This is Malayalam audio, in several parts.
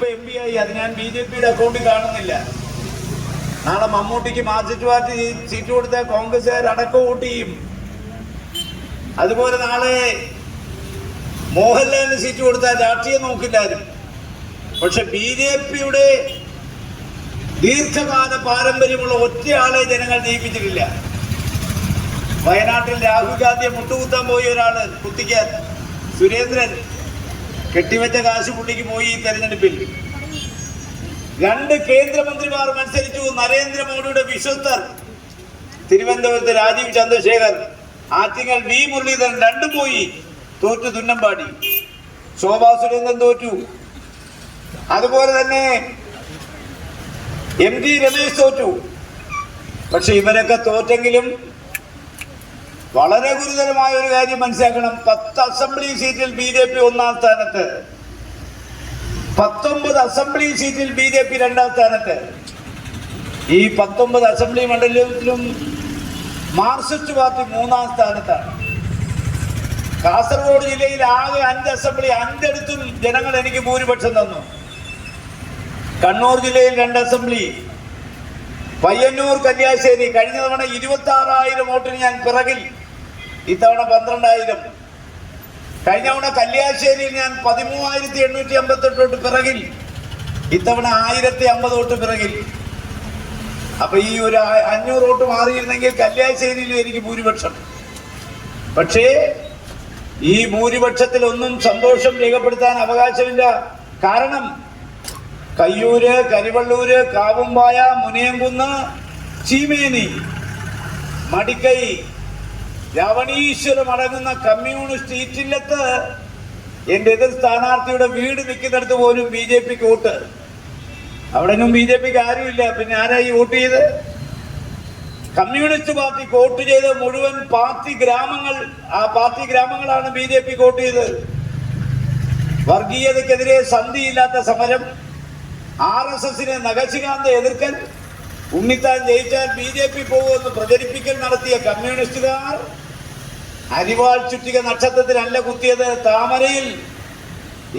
ഇപ്പൊ എം പി ആയി അത് ഞാൻ ബി ജെ പിയുടെ അക്കൗണ്ടിൽ കാണുന്നില്ല. നാളെ മമ്മൂട്ടിക്ക് മാർക്സിസ്റ്റ് പാർട്ടി സീറ്റ് കൊടുത്ത കോൺഗ്രസ്സുകാർ അടക്കം വോട്ട് ചെയ്യും. അതുപോലെ നാളെ മോഹൻലാലിന് സീറ്റ് കൊടുത്താൽ രാഷ്ട്രീയം നോക്കില്ലാരും പക്ഷെ ബി ജെ പിയുടെ ദീർഘകാല പാരമ്പര്യമുള്ള ഒറ്റയാളെ ജനങ്ങൾ ജയിപ്പിച്ചിട്ടില്ല. വയനാട്ടിൽ രാഹുൽ ഗാന്ധിയെ മുട്ടുകുത്താൻ പോയ ഒരാൾ കുത്തിക്കാൻ സുരേന്ദ്രൻ. കെട്ടിവെച്ച കാശ് പുള്ളിക്ക് പോയി ഈ തെരഞ്ഞെടുപ്പിൽ. രണ്ട് കേന്ദ്രമന്ത്രിമാർ മത്സരിച്ചു. നരേന്ദ്രമോദിയുടെ വിശ്വസ്തർ തിരുവനന്തപുരത്ത് രാജീവ് ചന്ദ്രശേഖർ ആറ്റിങ്ങൽ വി മുരളീധരൻ രണ്ടും പോയി തോറ്റു തുന്നമ്പാടി. ശോഭാ സുരേന്ദ്രൻ തോറ്റു. അതുപോലെ തന്നെ എം ജി രമേശ് തോറ്റു. പക്ഷെ ഇവരൊക്കെ തോറ്റെങ്കിലും വളരെ ഗുരുതരമായ ഒരു കാര്യം മനസ്സിലാക്കണം. പത്ത് അസംബ്ലി സീറ്റിൽ ബി ജെ പി ഒന്നാം സ്ഥാനത്ത്. പത്തൊമ്പത് അസംബ്ലി സീറ്റിൽ ബി ജെ പി രണ്ടാം സ്ഥാനത്ത്. ഈ പത്തൊമ്പത് അസംബ്ലി മണ്ഡലത്തിലും മാർക്സിസ്റ്റ് പാർട്ടി മൂന്നാം സ്ഥാനത്താണ്. കാസർഗോഡ് ജില്ലയിൽ ആകെ അഞ്ച് അസംബ്ലി അഞ്ചെടുത്തും ജനങ്ങൾ എനിക്ക് ഭൂരിപക്ഷം തന്നു. കണ്ണൂർ ജില്ലയിൽ രണ്ട് അസംബ്ലി. പയ്യന്നൂർ കല്യാശ്ശേരി കഴിഞ്ഞ തവണ ഇരുപത്തി ആറായിരം വോട്ടിന് ഞാൻ പിറകിൽ ഇത്തവണ പന്ത്രണ്ടായിരം. കഴിഞ്ഞ തവണ കല്യാശ്ശേരിയിൽ ഞാൻ പതിമൂവായിരത്തി എണ്ണൂറ്റി അമ്പത്തെട്ട് തൊട്ട് പിറകിൽ. ഇത്തവണ ആയിരത്തി അമ്പത് തൊട്ട് പിറകിൽ. അപ്പൊ ഈ ഒരു അഞ്ഞൂറ് തൊട്ട് മാറിയിരുന്നെങ്കിൽ കല്യാശ്ശേരിയിലും എനിക്ക് ഭൂരിപക്ഷം. പക്ഷേ ഈ ഭൂരിപക്ഷത്തിൽ ഒന്നും സന്തോഷം രേഖപ്പെടുത്താൻ അവകാശമില്ല. കാരണം കയ്യൂര് കരിവള്ളൂര് കാവുമ്പായ മുനിയംകുന്ന് ചീമേനി മടിക്കൈ രവണീശ്വരം അടങ്ങുന്ന കമ്മ്യൂണിസ്റ്റ് ഈറ്റില്ലത്ത് എന്റെ എതിർ സ്ഥാനാർത്ഥിയുടെ വീട് നിൽക്കുന്നിടത്ത് പോലും ബി ജെ പിക്ക് വോട്ട്. അവിടെ ഒന്നും ബി ജെ പിക്ക് ആരുമില്ല. പിന്നെ ആരായി വോട്ട് ചെയ്ത്? കമ്മ്യൂണിസ്റ്റ് പാർട്ടി വോട്ട് ചെയ്ത മുഴുവൻ പാർട്ടി ഗ്രാമങ്ങൾ ആ പാർട്ടി ഗ്രാമങ്ങളാണ് ബി ജെ പി വോട്ട് ചെയ്തത് വർഗീയതക്കെതിരെ സന്ധിയില്ലാത്ത സമരം ആർ എസ് എസിനെ നഗശികാന്ത എതിർക്കൽ ഉണ്ണിത്താൻ ജയിച്ചാൽ ബി ജെ പി പോകുമെന്ന് പ്രചരിപ്പിക്കൽ നടത്തിയ കമ്മ്യൂണിസ്റ്റുകാർ അരിവാൾ ചുറ്റിക നക്ഷത്രത്തിലല്ല കുത്തിയത് താമരയിൽ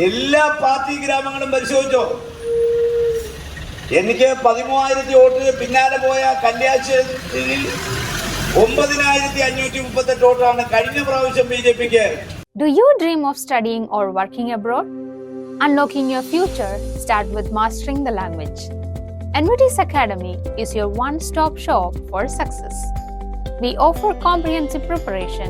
എല്ലാ പാർട്ടി ഗ്രാമങ്ങളും പരിശോധിച്ചോ എനിക്ക് പതിമൂവായിരത്തി വോട്ടിന് പിന്നാലെ പോയ കല്യാശ്ശേരിയിൽ ഒമ്പതിനായിരത്തി അഞ്ഞൂറ്റി മുപ്പത്തെട്ട് വോട്ടാണ് കഴിഞ്ഞ പ്രാവശ്യം ബി ജെ പിക്ക് Do you dream of studying or working abroad? Unlocking your future start with mastering the language. NVT's Academy is your one-stop shop for success. We offer comprehensive preparation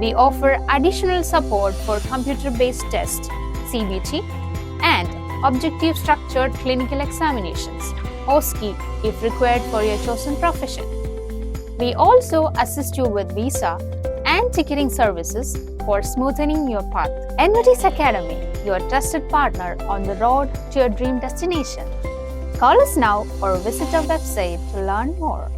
we offer additional support for computer based tests, CBT, and objective structured clinical examinations, OSCE, if required for your chosen profession. We also assist you with visa and ticketing services for smoothening your path. NVT's Academy, your trusted partner on the road to your dream destination. Call us now or visit our website to learn more.